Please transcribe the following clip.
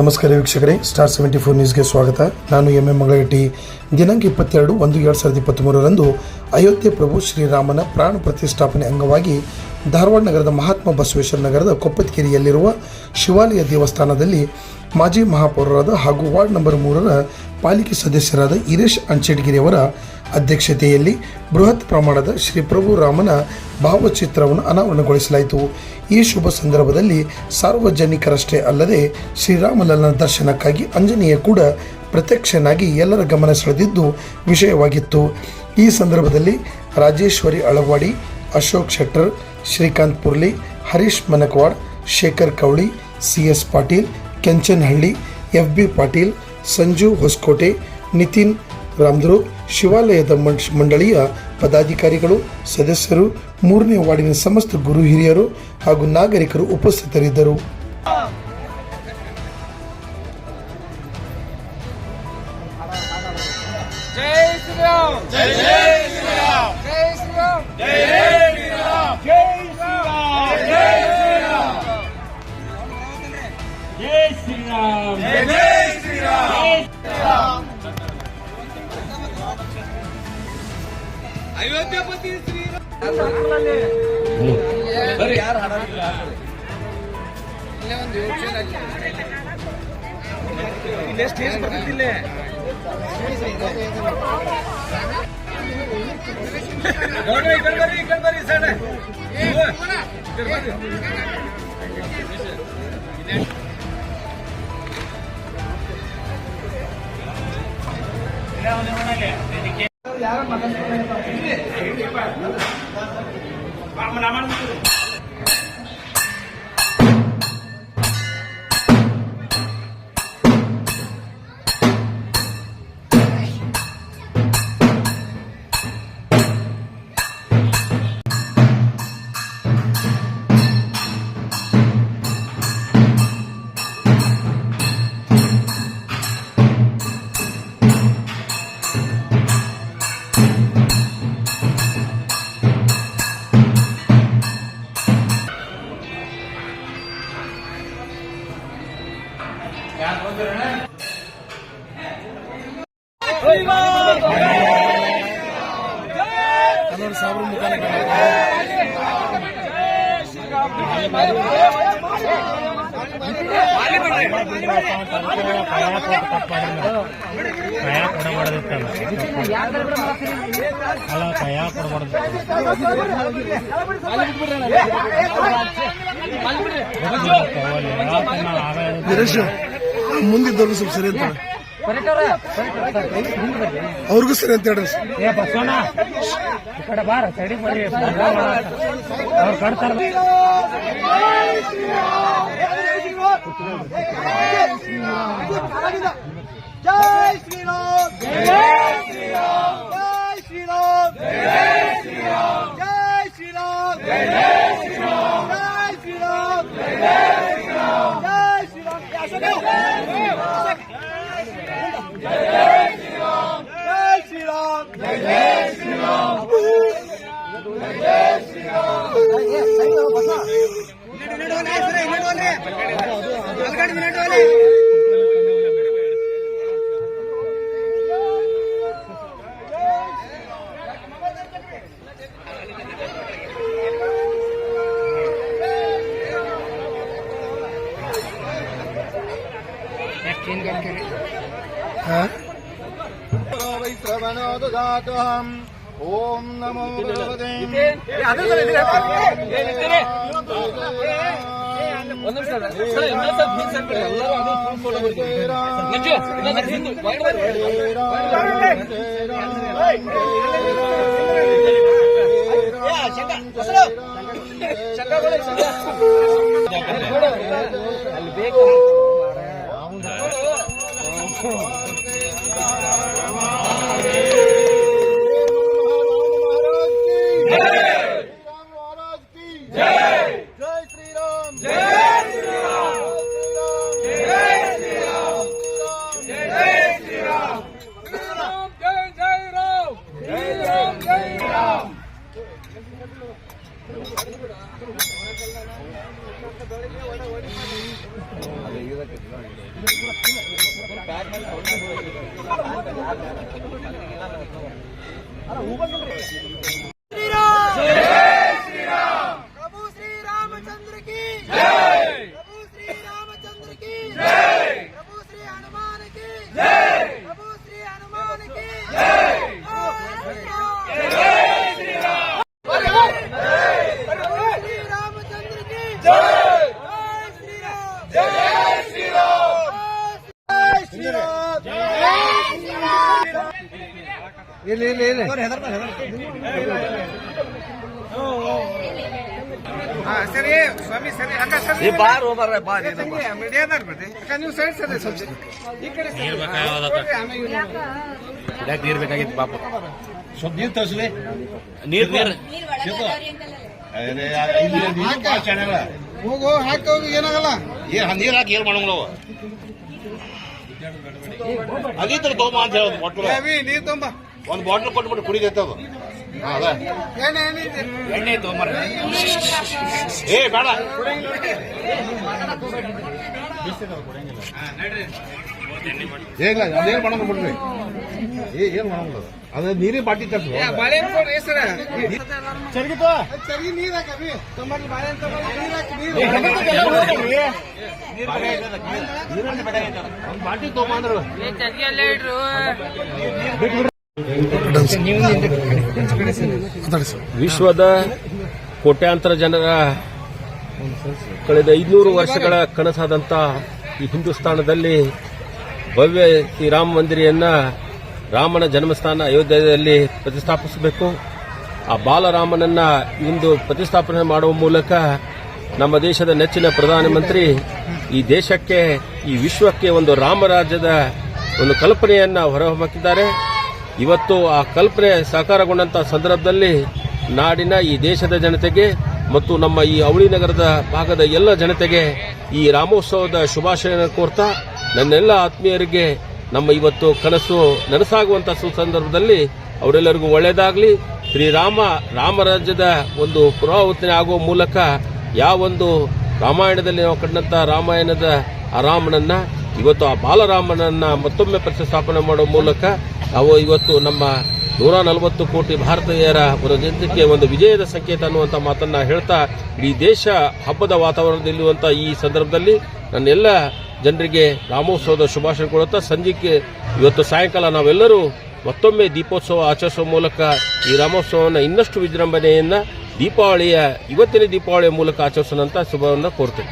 ನಮಸ್ಕಾರ ವೀಕ್ಷಕರೇ star seventy four ನ್ಯೂಸ್ಗೆ ಸ್ವಾಗತ. ನಾನು ಎಂ ಎಂ ಮಂಗಳಗಟ್ಟಿ. ದಿನಾಂಕ ಇಪ್ಪತ್ತೆರಡು ಒಂದು ಎರಡು ಸಾವಿರದ ಇಪ್ಪತ್ತ್ಮೂರರಂದು ಅಯೋಧ್ಯೆ ಪ್ರಭು ಶ್ರೀರಾಮನ ಪ್ರಾಣ ಪ್ರತಿಷ್ಠಾಪನೆ ಅಂಗವಾಗಿ ಧಾರವಾಡ ನಗರದ ಮಹಾತ್ಮ ಬಸವೇಶ್ವರ ನಗರದ ಕೊಪ್ಪತ್ಕೆರೆಯಲ್ಲಿರುವ ಶಿವಾಲಯ ದೇವಸ್ಥಾನದಲ್ಲಿ ಮಾಜಿ ಮಹಾಪೌರರಾದ ಹಾಗೂ ವಾರ್ಡ್ ನಂಬರ್ ಮೂರರ ಪಾಲಿಕೆ ಸದಸ್ಯರಾದ ಈರೇಶ್ ಅಂಚೆಡ್ಗಿರಿಯವರ ಅಧ್ಯಕ್ಷತೆಯಲ್ಲಿ ಬೃಹತ್ ಪ್ರಮಾಣದ ಶ್ರೀ ಪ್ರಭು ರಾಮನ ಭಾವಚಿತ್ರವನ್ನು ಅನಾವರಣಗೊಳಿಸಲಾಯಿತು. ಈ ಶುಭ ಸಂದರ್ಭದಲ್ಲಿ ಸಾರ್ವಜನಿಕರಷ್ಟೇ ಅಲ್ಲದೆ ಶ್ರೀರಾಮಲಲ್ಲನ ದರ್ಶನಕ್ಕಾಗಿ ಅಂಜನೇಯ ಕೂಡ ಪ್ರತ್ಯಕ್ಷನಾಗಿ ಎಲ್ಲರ ಗಮನ ಸೆಳೆದಿದ್ದು ವಿಷಯವಾಗಿತ್ತು. ಈ ಸಂದರ್ಭದಲ್ಲಿ Rajeshwari Alawadi, Ashok Shettar Srikanth Purli Harish Manakwad Shekhar Kavali C S Patil Kenchanahalli F B Patil Sanju Hosakote Nitin ರಾಮ್ದ್ರು ಶಿವಾಲಯದ ಮಂಡ್- ಮಂಡಳಿಯ ಪದಾಧಿಕಾರಿಗಳು ಸದಸ್ಯರು ಮೂರನೇ ವಾರ್ಡಿನ ಸಮಸ್ತ ಗುರು ಹಿರಿಯರು ಹಾಗೂ ನಾಗರಿಕರು ಉಪಸ್ಥಿತರಿದ್ದರು. ಜೈ ಅಯೋಧ್ಯಪತಿ ಶ್ರೀ ಬರ್ರಿ ಯಾರು ಹಾಡಾಗಿಲ್ಲ ಇಲ್ಲೇ ಒಂದು ಯೋಚನೆ ಇಲ್ಲೇ ಸ್ಟೇಜ್ ಬರ್ತಿದ್ದಿಲ್ಲೇ ನೋಡ್ರಿ ಈ ಕಡೆ ಬರ್ರಿ ಈ ಕಡೆ ಬರ್ರಿ ಸಣ್ಣ ಇದೆ ಯಾರ ಮಾತಾಡ್ತಾರೆ ಈ ಸಾವಿರ ಮುಖಾಂತರ ಕೊಡಬಾರ್ದಿತ್ತಲ್ಲ ಅಲ್ಲ ಕಯ ಮುಂದಿದ್ದವ್ರು ಸ್ವಲ್ಪ ಸರಿ ಅಂತ ಅವ್ರಿಗೂ ಸರಿ ಅಂತ ಹೇಳ್ರಿ ಏ ಬಸವಣ್ಣ ಈ ಕಡೆ ಬಾರ ಸೈಡಿಗೆ ಬರ್ರಿ ಅವ್ರು ಕಟ್ತಾರ ಜೈ ಶ್ರೀರಾಮ್ ಜೈ ಶ್ರೀರಾಮ್ ಜೈ ಶ್ರೀರಾಮ್ ಜೈ ಶ್ರೀರಾಮ್ ಜೈ ಶ್ರೀರಾಮ್ ఓం నమో ಅಲ್ಲಿ ಬೇಕು Acorda. ಅಲ್ಲ ಹೋಗಂದ್ರೆ ಇಲ್ಲಿ ಇಲ್ಲಿ ಇಲ್ಲಿ ಸರಿ ಸ್ವಾಮಿ ಸರಿ ಸರಿ ಬಾರ್ ಸರಿ ನೀರು ಬೇಕಾಗಿತ್ತು ಪಾಪ ಸ್ವಲ್ಪ ನೀರು ತರಿಸ್ಲಿ ನೀರು ಹೋಗು ಹಾಕೋಗಿ ಏನಾಗಲ್ಲ ನೀರು ಹಾಕಿ ಏನ್ ಮಾಡೋಂಗ್ಲವ ಅದಿತ್ರ ತಗೊಂಬ ಅಂತ ಹೇಳೋದು ಬಾಟ್ಲು ನೀರ್ ನೀರು ಒಂದು ಒಂದ್ ಬಾಟ್ಲ್ ಕೊಟ್ಬಿಟ್ಟು ಕುಡಿದೈತೆ ಅದು ಹಾ, ಅದ. ಎಣ್ಣೆ ತೋಮರ ಏ ಬೇಡ. ಅದೇನ್ ಬಿಡ್ರಿ? ಏ ಏನ್ ಅದು. ಬಾಟಿ ನೀರ್ ಹಾಕ ಒಂದ್ ವಿಶ್ವದ ಕೋಟ್ಯಾಂತರ ಜನರ ಕಳೆದ ಐದುನೂರು ವರ್ಷಗಳ ಕನಸಾದಂಥ ಈ ಹಿಂದೂಸ್ತಾನದಲ್ಲಿ ಭವ್ಯ ಈ ರಾಮ ಮಂದಿರೆಯನ್ನ ರಾಮನ ಜನ್ಮಸ್ಥಾನ ಅಯೋಧ್ಯೆಯಲ್ಲಿ ಪ್ರತಿಷ್ಠಾಪಿಸಬೇಕು. ಆ ಬಾಲರಾಮನನ್ನ ಇಂದು ಪ್ರತಿಷ್ಠಾಪನೆ ಮಾಡುವ ಮೂಲಕ ನಮ್ಮ ದೇಶದ ನೆಚ್ಚಿನ ಪ್ರಧಾನಮಂತ್ರಿ ಈ ದೇಶಕ್ಕೆ, ಈ ವಿಶ್ವಕ್ಕೆ ಒಂದು ರಾಮರಾಜ್ಯದ ಒಂದು ಕಲ್ಪನೆಯನ್ನ ಹೊರಹೊಮ್ಮಿದ್ದಾರೆ ಇವತ್ತು ಆ ಕಲ್ಪನೆ ಸಾಕಾರಗೊಂಡಂತ ಸಂದರ್ಭದಲ್ಲಿ ನಾಡಿನ ಈ ದೇಶದ ಜನತೆಗೆ ಮತ್ತು ನಮ್ಮ ಈ ಅವಳಿ ನಗರದ ಭಾಗದ ಎಲ್ಲ ಜನತೆಗೆ ಈ ರಾಮೋತ್ಸವದ ಶುಭಾಶಯ ಕೋರ್ತಾ ನನ್ನೆಲ್ಲ ಆತ್ಮೀಯರಿಗೆ ನಮ್ಮ ಇವತ್ತು ಕನಸು ನನಸಾಗುವಂತ ಸುಸಂದರ್ಭದಲ್ಲಿ ಅವರೆಲ್ಲರಿಗೂ ಒಳ್ಳೆಯದಾಗಲಿ. ಶ್ರೀರಾಮ ರಾಮರಾಜ್ಯದ ಒಂದು ಪುನರಾವರ್ತನೆ ಆಗುವ ಮೂಲಕ ಯಾವ ಒಂದು ರಾಮಾಯಣದಲ್ಲಿ ನಾವು ಕಂಡಂತಹ ರಾಮಾಯಣದ ಆ ರಾಮನನ್ನ, ಇವತ್ತು ಆ ಬಾಲರಾಮನನ್ನ ಮತ್ತೊಮ್ಮೆ ಪ್ರತಿಷ್ಠಾಪನೆ ಮಾಡುವ ಮೂಲಕ ನಾವು ಇವತ್ತು ನಮ್ಮ ನೂರ ನಲವತ್ತು ಕೋಟಿ ಭಾರತೀಯರ ಒಂದು ಜನತೆಗೆ ಒಂದು ವಿಜಯದ ಸಂಕೇತ ಅನ್ನುವಂಥ ಮಾತನ್ನ ಹೇಳ್ತಾ, ಇಡೀ ದೇಶ ಹಬ್ಬದ ವಾತಾವರಣದಲ್ಲಿರುವಂಥ ಈ ಸಂದರ್ಭದಲ್ಲಿ ನನ್ನೆಲ್ಲ ಜನರಿಗೆ ರಾಮೋತ್ಸವದ ಶುಭಾಶಯ ಕೊಡುತ್ತಾ ಸಂಜೆಗೆ ಇವತ್ತು ಸಾಯಂಕಾಲ ನಾವೆಲ್ಲರೂ ಮತ್ತೊಮ್ಮೆ ದೀಪೋತ್ಸವ ಆಚರಿಸುವ ಮೂಲಕ ಈ ರಾಮೋತ್ಸವವನ್ನು ಇನ್ನಷ್ಟು ವಿಜೃಂಭಣೆಯನ್ನು ದೀಪಾವಳಿಯ ಇವತ್ತಿನ ದೀಪಾವಳಿಯ ಮೂಲಕ ಆಚರಿಸೋಣಂತ ಶುಭವನ್ನು ಕೋರ್ತೇನೆ.